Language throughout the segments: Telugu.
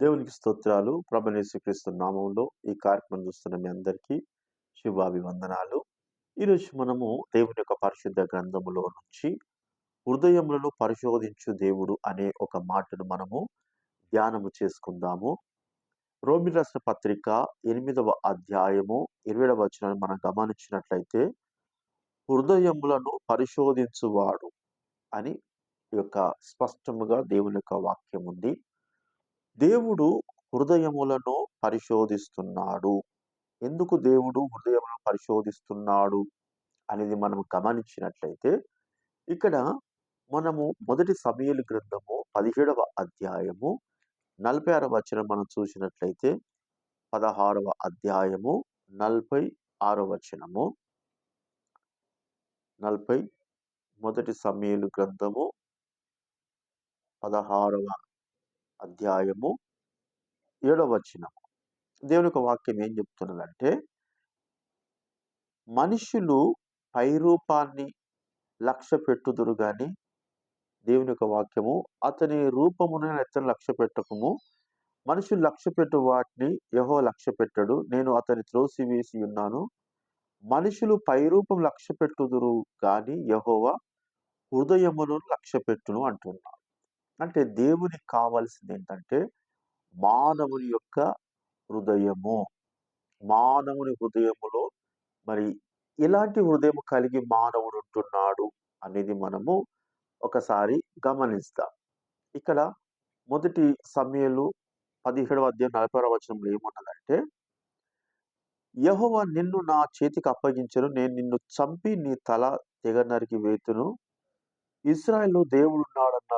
దేవునికి స్తోత్రాలు. ప్రభనేశ్వరిస్తు నామంలో ఈ కార్యక్రమం చూస్తున్న మీ అందరికీ శుభాభివందనాలు. ఈరోజు మనము దేవుని యొక్క పరిశుద్ధ గ్రంథములో నుంచి హృదయములను పరిశోధించు దేవుడు అనే ఒక మాటను మనము ధ్యానము చేసుకుందాము. రోమి రాష్ట్ర పత్రిక ఎనిమిదవ అధ్యాయము ఇరవై వచనాన్ని మనం గమనించినట్లయితే హృదయములను పరిశోధించువాడు అని ఈ యొక్క స్పష్టముగా దేవుని యొక్క వాక్యం ఉంది. దేవుడు హృదయములను పరిశోధిస్తున్నాడు. ఎందుకు దేవుడు హృదయములను పరిశోధిస్తున్నాడు అనేది మనం గమనించినట్లయితే ఇక్కడ మనము మొదటి సమయలు గ్రంథము పదిహేడవ అధ్యాయము నలభై ఆరవ వచనం మనం చూసినట్లయితే పదహారవ అధ్యాయము నలభై ఆరవ వచనము నలభై మొదటి సమయలు గ్రంథము పదహారవ అధ్యాయము ఏడవ వచనము దేవుని యొక్క వాక్యం ఏం చెప్తున్నదంటే మనుషులు పైరూపాన్ని లక్ష్య పెట్టుదురు కానీ దేవుని యొక్క వాక్యము అతని రూపమున ఎత్తని లక్ష్య పెట్టకము మనుషులు లక్ష్య పెట్టు వాటిని యహో లక్ష్య పెట్టడు నేను అతని త్రోసి వేసి ఉన్నాను. మనుషులు పైరూపం లక్ష్య పెట్టుదురు కానీ యహోవ హృదయమును లక్ష్య పెట్టును అంటున్నాడు అంటే దేవునికి కావాల్సింది ఏంటంటే మానవుని యొక్క హృదయము. మానవుని హృదయములో మరి ఇలాంటి హృదయం కలిగి మానవుడు ఉంటున్నాడు అనేది మనము ఒకసారి గమనిస్తాం. ఇక్కడ మొదటి సమయంలో పదిహేడవ అధ్యాయం నలభై వచనంలో ఏమున్నదంటే యహోవ నిన్ను నా చేతికి అప్పగించను నేను నిన్ను చంపి నీ తల తెగ నరికి వేతును ఇస్రాయల్లో దేవుడున్నాడన్న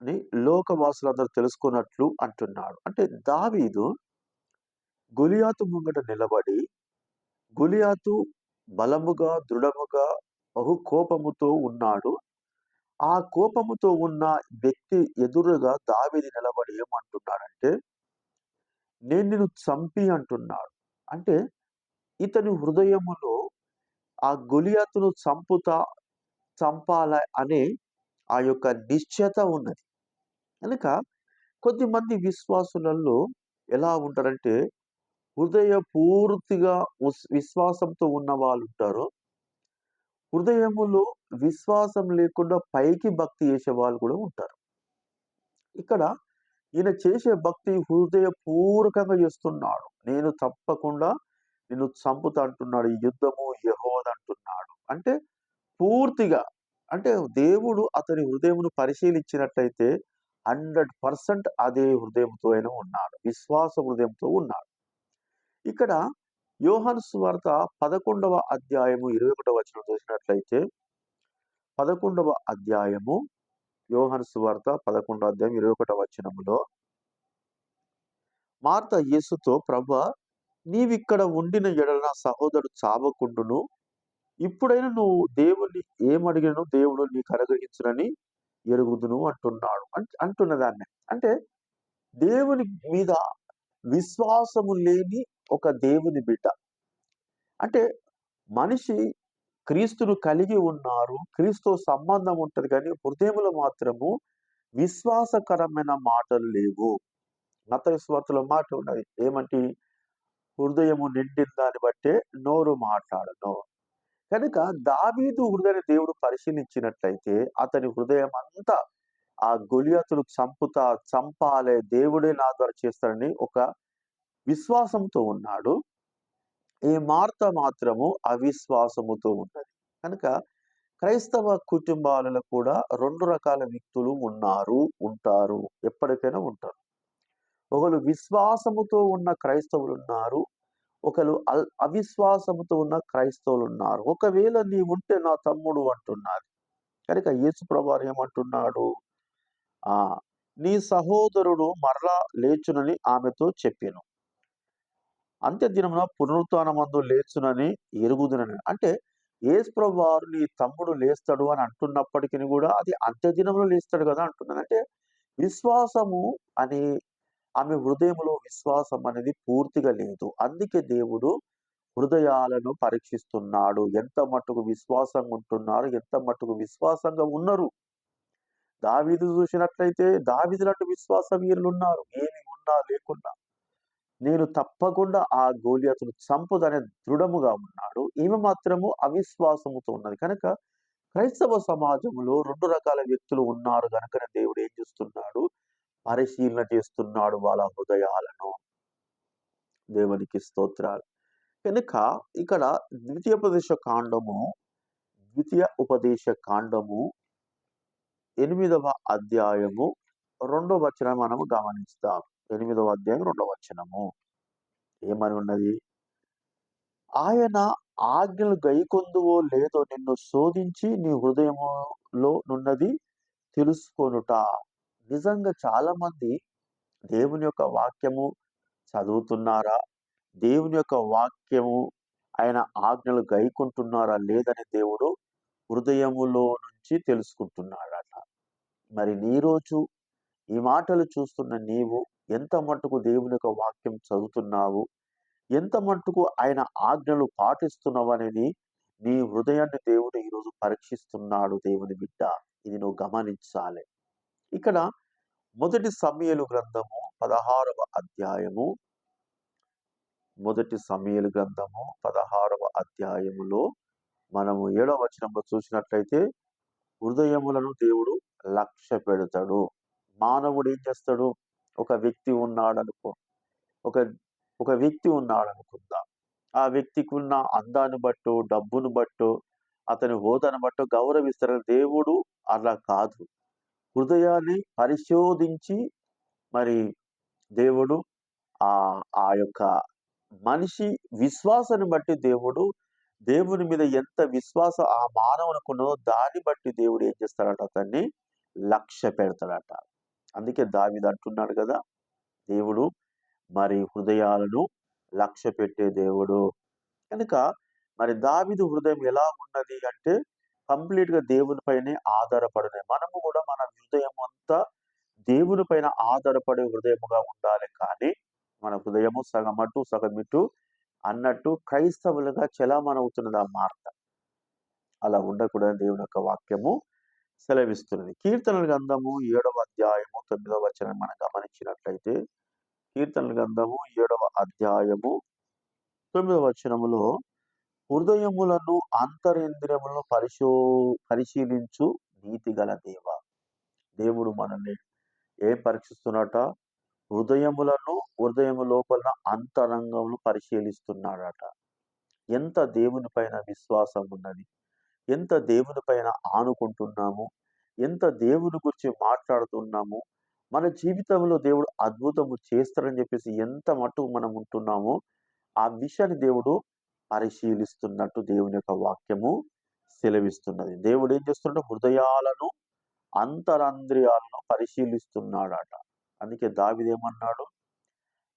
ఉన్నాడన్నారు అని లోకవాసులందరూ తెలుసుకున్నట్లు అంటున్నాడు. అంటే దావీదు గులియాతు ముంగట నిలబడి గులియాతు బలముగా దృఢముగా బహు కోపముతో ఉన్నాడు. ఆ కోపముతో ఉన్న వ్యక్తి ఎదురుగా దావిది నిలబడి ఏమంటున్నాడంటే నేను నిన్ను చంపి అంటున్నాడు. అంటే ఇతని హృదయములో ఆ గులియాతును చంపుతా చంపాల అనే ఆ యొక్క నిశ్చయత ఉన్నది. కనుక కొద్దిమంది విశ్వాసులలో ఎలా ఉంటారంటే హృదయ పూర్తిగా విశ్వాసంతో ఉన్న వాళ్ళు ఉంటారు హృదయములో విశ్వాసం లేకుండా పైకి భక్తి చేసే వాళ్ళు కూడా ఉంటారు. ఇక్కడ ఈయన చేసే భక్తి హృదయపూర్వకంగా చేస్తున్నాడు. నేను తప్పకుండా నిన్ను చంపుతా అంటున్నాడు ఈ యుద్ధము యహోద్ అంటున్నాడు. అంటే పూర్తిగా అంటే దేవుడు అతని హృదయమును పరిశీలించినట్లయితే హండ్రెడ్ పర్సెంట్ అదే హృదయంతో అయినా ఉన్నాడు. విశ్వాస హృదయంతో ఉన్నాడు. ఇక్కడ యోహన్ స్వార్త పదకొండవ అధ్యాయము ఇరవై ఒకటవ వచనం చూసినట్లయితే పదకొండవ అధ్యాయము యోహన్ స్వార్త పదకొండవ అధ్యాయం ఇరవై ఒకటవ వచనములో మార్త యేసుతో ప్రభ నీవిక్కడ ఉండిన ఎడల నా సహోదరుడు చావకుండును. ఇప్పుడైనా నువ్వు దేవుని ఏమడిగినను దేవుడు నీకు అనుగ్రహించునని ఎరుగుదును అంటున్నాడు అంటున్న దాన్ని. అంటే దేవుని మీద విశ్వాసము లేని ఒక దేవుని బిడ్డ. అంటే మనిషి క్రీస్తును కలిగి ఉన్నారు క్రీస్తు సంబంధం ఉంటుంది కానీ హృదయములు మాత్రము విశ్వాసకరమైన మాటలు లేవు. మత విశ్వాసలో మాట ఉన్నది ఏమంటే? హృదయము నిండిన దాన్ని బట్టే నోరు మాట్లాడను. కనుక దావీదు హృదయ దేవుడు పరిశీలించినట్లయితే అతని హృదయం అంతా ఆ గొలియతులు చంపుతా చంపాలే దేవుడే నా ద్వారా చేస్తాడని ఒక విశ్వాసంతో ఉన్నాడు. ఈ మార్త మాత్రము అవిశ్వాసముతో ఉన్నది. కనుక క్రైస్తవ కుటుంబాలలో కూడా రెండు రకాల వ్యక్తులు ఉన్నారు ఉంటారు ఎప్పటికైనా ఉంటారు. ఒకరు విశ్వాసముతో ఉన్న క్రైస్తవులు ఉన్నారు ఒకరు అవిశ్వాసముతో ఉన్న క్రైస్తవులు ఉన్నారు ఒకవేళ నీ ఉంటే నా తమ్ముడు అంటున్నారు. కనుక యేసు ప్రభావం ఏమంటున్నాడు? ఆ నీ సహోదరుడు మరలా లేచునని ఆమెతో చెప్పాను. అంత్యదినమున పునరుత్నమందు లేచునని ఎరుగుదునని. అంటే యేసు వారు నీ తమ్ముడు లేస్తాడు అని అంటున్నప్పటికీ కూడా అది అంత్యదినంలో లేస్తాడు కదా అంటున్నాను అంటే విశ్వాసము అని ఆమె హృదయంలో విశ్వాసం అనేది పూర్తిగా లేదు. అందుకే దేవుడు హృదయాలను పరీక్షిస్తున్నాడు. ఎంత మట్టుకు విశ్వాసంగా ఉంటున్నారు ఎంత మట్టుకు విశ్వాసంగా ఉన్నారు. దావీదు చూసినట్లయితే దావీదులంటూ విశ్వాస వీరులు ఉన్నారు ఏమి ఉన్నా లేకున్నా. నేను తప్పకుండా ఆ గోలియాతును చంపుదనే దృఢముగా ఉన్నాడు. ఈమె మాత్రము అవిశ్వాసముతో ఉన్నది. కనుక క్రైస్తవ సమాజంలో రెండు రకాల వ్యక్తులు ఉన్నారు. కనుక దేవుడు ఏం చేస్తున్నాడు? పరిశీలన చేస్తున్నాడు వాళ్ళ హృదయాలను. దేవునికి స్తోత్రాలు. కనుక ఇక్కడ ద్వితీయోపదేశ కాండము ద్వితీయ ఉపదేశ కాండము ఎనిమిదవ అధ్యాయము రెండవ వచనం మనము గమనిస్తాం. ఎనిమిదవ అధ్యాయం రెండవ వచనము. ఏమని ఉన్నది? ఆయన ఆజ్ఞలు గైకొందువో లేదో నిన్ను శోధించి నీ హృదయములో నున్నది తెలుసుకొనుట. నిజంగా చాలా మంది దేవుని యొక్క వాక్యము చదువుతున్నారా? దేవుని యొక్క వాక్యము ఆయన ఆజ్ఞలు గైకుంటున్నారా? లేదని దేవుడు హృదయములో నుంచి తెలుసుకుంటున్నాడట మరి నీ రోజు ఈ మాటలు చూస్తున్న నీవు ఎంత మట్టుకు దేవుని యొక్క వాక్యం చదువుతున్నావు? ఎంత మట్టుకు ఆయన ఆజ్ఞలు పాటిస్తున్నావనని నీ హృదయాన్ని దేవుడు ఈరోజు పరీక్షిస్తున్నాడు దేవుని బిడ్డ. ఇది నువ్వు గమనించాలి. ఇక్కడ మొదటి సమయలు గ్రంథము పదహారవ అధ్యాయము. మొదటి సమయలు గ్రంథము పదహారవ అధ్యాయములో మనము ఏడవ వచనంలో చూసినట్లయితే హృదయములను దేవుడు లక్ష్య పెడతాడు. మానవుడు ఏం చేస్తాడు? ఒక వ్యక్తి ఉన్నాడనుకో ఒక ఒక వ్యక్తి ఉన్నాడనుకుందాం. ఆ వ్యక్తికి ఉన్న అందాన్ని బట్టు డబ్బును బట్టు అతని హోదాను బట్టు గౌరవిస్తారని దేవుడు అలా కాదు. హృదయాన్ని పరిశోధించి మరి దేవుడు ఆ ఆ యొక్క మనిషి విశ్వాసాన్ని బట్టి దేవుడు దేవుని మీద ఎంత విశ్వాసం ఆ మానవునికి దాన్ని బట్టి దేవుడు ఏం చేస్తాడట? అతన్ని లక్ష్య పెడతాడట. అందుకే దావిది అంటున్నాడు కదా దేవుడు మరి హృదయాలను లక్ష్య పెట్టే దేవుడు. కనుక మరి దావిదు హృదయం ఎలా ఉన్నది అంటే కంప్లీట్గా దేవుని పైనే ఆధారపడనే మనము కూడా మన హృదయం అంతా దేవుని పైన ఆధారపడే హృదయముగా ఉండాలి కానీ మన హృదయము సగం అటు సగం ఇటు అన్నట్టు క్రైస్తవులుగా చలామణవుతున్నది ఆ మార్త అలా ఉండకూడదు దేవుని యొక్క వాక్యము సెలవిస్తున్నది. కీర్తనల గంధము ఏడవ అధ్యాయము తొమ్మిదవ వచనం మనం గమనించినట్లయితే కీర్తనల గంధము ఏడవ అధ్యాయము తొమ్మిదవ వచనములో హృదయములను అంతరేంద్రియములను పరిశో పరిశీలించు నీతి గల దేవ. దేవుడు మనల్ని ఏ పరీక్షిస్తున్నట హృదయములను హృదయము లోపల అంతరంగములు పరిశీలిస్తున్నాడట. ఎంత దేవుని పైన విశ్వాసం ఉన్నది? ఎంత దేవుని పైన ఆనుకుంటున్నాము? ఎంత దేవుని గురించి మాట్లాడుతున్నాము? మన జీవితంలో దేవుడు అద్భుతము చేస్తారని చెప్పేసి ఎంత మట్టుకు మనం ఉంటున్నామో ఆ విషయాన్ని దేవుడు పరిశీలిస్తున్నట్టు దేవుని యొక్క వాక్యము సెలవిస్తున్నది. దేవుడు ఏం చేస్తున్నాడు? హృదయాలను అంతరంద్రియాలను పరిశీలిస్తున్నాడట. అందుకే దావిదేమన్నాడు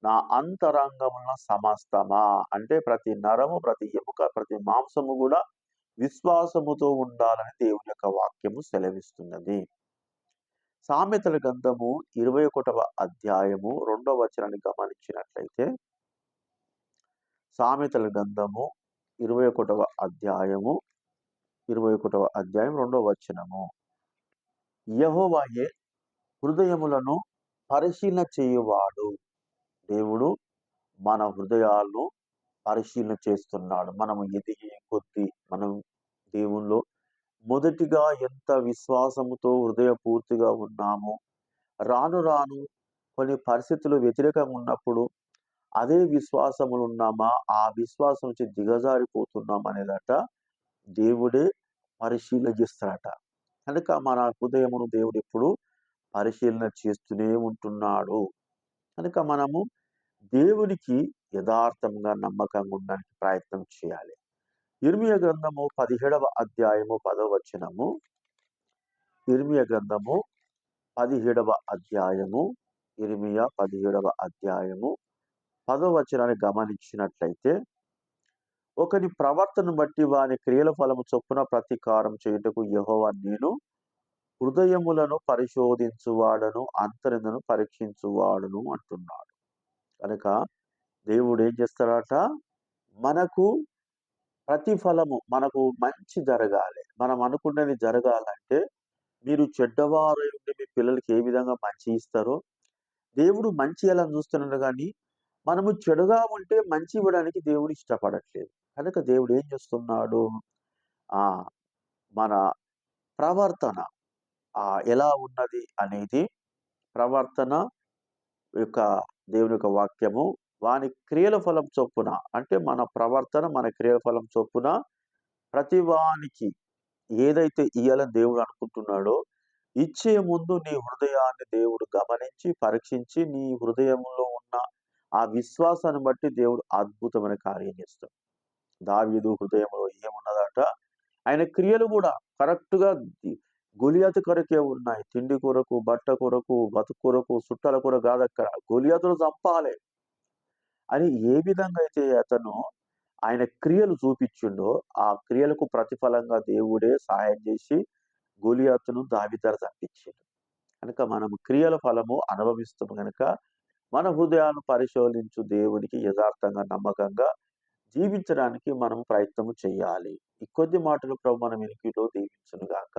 నా అంతరంగమున సమస్తమా? అంటే ప్రతి నరము ప్రతి ఎముక ప్రతి మాంసము కూడా విశ్వాసముతో ఉండాలని దేవుని యొక్క వాక్యము సెలవిస్తున్నది. సామెతల గ్రంథము ఇరవై ఒకటవ అధ్యాయము రెండవ వచనాన్ని గమనించినట్లయితే సామెతల గ్రంథము ఇరవై ఒకటవ అధ్యాయము ఇరవై ఒకటవ అధ్యాయం రెండవ వచనము. యహోవాయే హృదయములను పరిశీలన చేయువాడు. దేవుడు మన హృదయాలను పరిశీలన చేస్తున్నాడు. మనము ఎదిగే కొద్దీ మనం దేవుళ్ళు మొదటిగా ఎంత విశ్వాసముతో హృదయపూర్తిగా ఉన్నామో రాను రాను కొన్ని పరిస్థితులు వ్యతిరేకంగా ఉన్నప్పుడు అదే విశ్వాసములు ఉన్నామా ఆ విశ్వాసం నుంచి దిగజారిపోతున్నాం అనేదట దేవుడే పరిశీలిస్తాడట కనుక మన హృదయమును దేవుడు ఎప్పుడు పరిశీలన చేస్తూనే ఉంటున్నాడు. కనుక మనము దేవునికి యథార్థంగా నమ్మకంగా ఉండడానికి ప్రయత్నం చేయాలి. ఇర్మియ గ్రంథము పదిహేడవ అధ్యాయము పదవ వచనము ఇర్మియ గ్రంథము పదిహేడవ అధ్యాయము. ఇర్మియ పదిహేడవ అధ్యాయము పదో వచనాన్ని గమనించినట్లయితే ఒకని ప్రవర్తన బట్టి వాని క్రియల ఫలము చొప్పున ప్రతీకారం చేయుటకు యెహోవా నేను హృదయములను పరిశోధించువాడను అంతరిందను పరీక్షించువాడను అంటున్నాడు. కనుక దేవుడు ఏం చేస్తాడట? మనకు ప్రతిఫలము మనకు మంచి జరగాలి. మనం అనుకున్నది జరగాలంటే మీరు చెడ్డవారై ఉండి మీ పిల్లలకి ఏ విధంగా మంచి ఇస్తారో, దేవుడు మంచి ఎలా చూస్తున్నాడు కానీ మనము చెడుగా ఉంటే మంచి ఇవ్వడానికి దేవుడు ఇష్టపడట్లేదు. కనుక దేవుడు ఏం చేస్తున్నాడు? మన ప్రవర్తన ఎలా ఉన్నది అనేది ప్రవర్తన యొక్క దేవుని యొక్క వాక్యము, వాని క్రియల ఫలం చొప్పున అంటే మన ప్రవర్తన, మన క్రియల ఫలం చొప్పున ప్రతి వానికి ఏదైతే ఇయ్యాలని దేవుడు అనుకుంటున్నాడో, ఇచ్చే ముందు నీ హృదయాన్ని దేవుడు గమనించి, పరీక్షించి, నీ హృదయంలో ఉన్న ఆ విశ్వాసాన్ని బట్టి దేవుడు అద్భుతమైన కార్యం చేస్తాడు. దావీదు హృదయంలో ఏమున్నదట? ఆయన క్రియలు కూడా కరెక్ట్‌గా ది గొలియాతు కొరకే ఉన్నాయి. తిండి కొరకు, బట్ట కొరకు, బతుకు కొరకు, చుట్టాల కొరకు గాదక్కడ. గొలియాతును చంపాలే. అని ఏ విధంగా అయితే అతను ఆయన క్రియలు చూపించిండో ఆ క్రియలకు ప్రతిఫలంగా దేవుడే సహాయం చేసి గొలియాతును దావితర దగ్గర కనుక మనము క్రియల ఫలము అనుభవిస్తాం కనుక మన హృదయాలను పరిశోధించు దేవునికి యథార్థంగా, నమ్మకంగా జీవించడానికి మనం ప్రయత్నం చేయాలి. ఈ కొద్ది మాటలు ప్రభు మనం వెనుకలో దీవించును గాక.